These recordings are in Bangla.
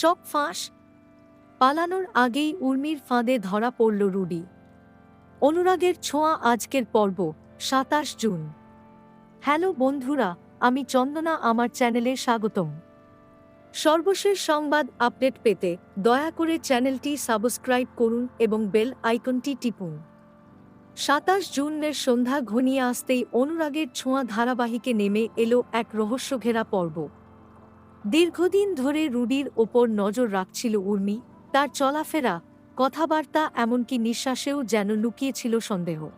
সব ফাঁস। পালানোর আগেই উর্মির ফাঁদে ধরা পড়ল রুডি। অনুরাগের ছোঁয়া আজকের পর্ব, সাতাশ জুন। হ্যালো বন্ধুরা, আমি চন্দনা, আমার চ্যানেলে স্বাগতম। সর্বশেষ সংবাদ আপডেট পেতে দয়া করে চ্যানেলটি সাবস্ক্রাইব করুন এবং বেল আইকনটি টিপুন। সাতাশ জুনের সন্ধ্যা ঘনিয়ে আসতেই অনুরাগের ছোঁয়া ধারাবাহিকে নেমে এলো এক রহস্যঘেরা পর্ব। দীর্ঘদিন ধরে রুডির ওপর নজর রাখছিল উর্মি। তার চলাফেরা, কথাবার্তা এমনকি নিঃশ্বাসেও যেন লুকিয়েছিল সন্দেহ।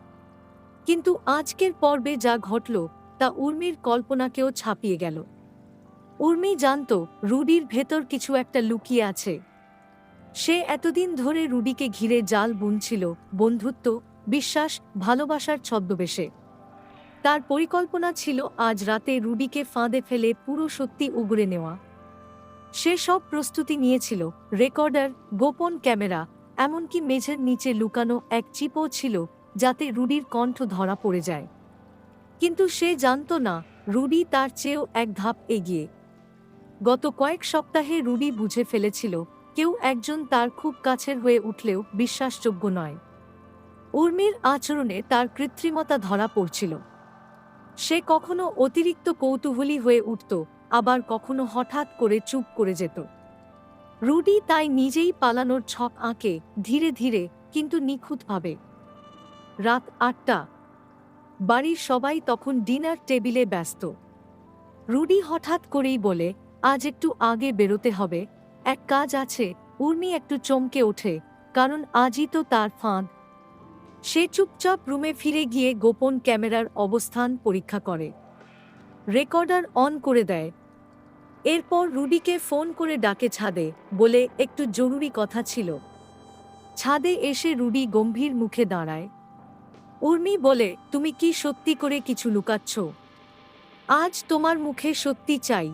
কিন্তু আজকের পর্বে যা ঘটল, তা উর্মির কল্পনাকেও ছাপিয়ে গেল। উর্মি জানত রুডির ভেতর কিছু একটা লুকিয়ে আছে। সে এতদিন ধরে রুডিকে ঘিরে জাল বুনছিল বন্ধুত্ব, বিশ্বাস, ভালোবাসার ছদ্মবেশে। তার পরিকল্পনা ছিল আজ রাতে রুডিকে ফাঁদে ফেলে পুরো সত্যি উগড়ে নেওয়া। সে সব প্রস্তুতি নিয়েছিল, রেকর্ডার, গোপন ক্যামেরা, এমনকি মেঝের নিচে লুকানো এক চিপও ছিল যাতে রুডির কণ্ঠ ধরা পড়ে যায়। কিন্তু সে জানত না রুডি তার চেয়েও এক ধাপ এগিয়ে। গত কয়েক সপ্তাহে রুডি বুঝে ফেলেছিল, কেউ একজন তার খুব কাছের হয়ে উঠলেও বিশ্বাসযোগ্য নয়। উর্মির আচরণে তার কৃত্রিমতা ধরা পড়ছিল। সে কখনো অতিরিক্ত কৌতূহলী হয়ে উঠত, আবার কখনো হঠাৎ করে চুপ করে যেত। রুডি তাই নিজেই পালানোর ছক আঁকে ধীরে ধীরে, কিন্তু নিখুঁতভাবে। রাত আটটা। বাড়ির সবাই তখন ডিনার টেবিলে ব্যস্ত। রুডি হঠাৎ করেই বলে, আজ একটু আগে বেরোতে হবে। এক কাজ আছে, উর্মি একটু চমকে ওঠে, কারণ আজই তো তার ফাঁদ সে চুপচাপ রুমে ফিরে গিয়ে গোপন ক্যামেরার অবস্থান পরীক্ষা করে। রেকর্ডার অন করে দেয়। এরপর রুডিকে ফোন করে ডাকে ছাদে বলে একটু জরুরি কথা ছিল। ছাদে এসে রুডি গম্ভীর মুখে দাঁড়ায়। উর্মি বলে, তুমি কি সত্যি করে কিছু লুকাচ্ছ? আজ তোমার মুখে সত্যি চাই।